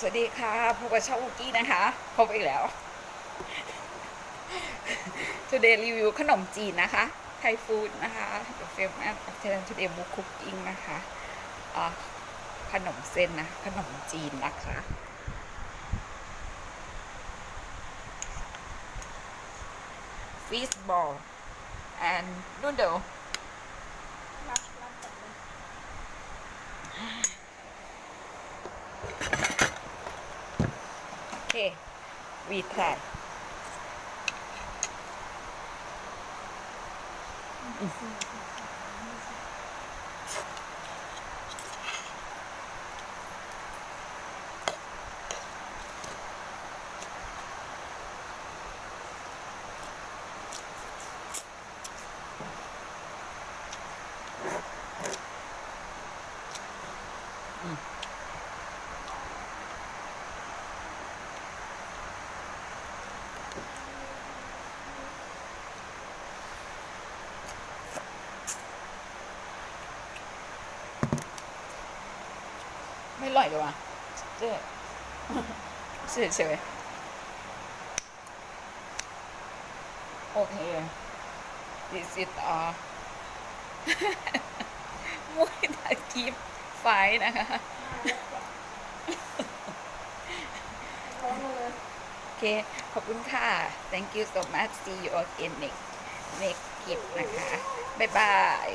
สวัสดีค่ะพบกับช่องอุกี้นะคะ พบอีกแล้ว Today รีวิวขนมจีนนะคะไทยฟู้ดนะคะ The Film and Thailand Today Book Cooking นะคะขนมเส้นนะ ขนมจีนนะคะ Fish ball and noodle โอเ we try ไม่ร่อยเลยว่ะเจ๊เฉยเฉยโอเค this is uh มุ้ยตะกีบไฟนะคะโอเค ขอบคุณค่ะ thank you so much see you again next next clip นะคะ บ๊ายบาย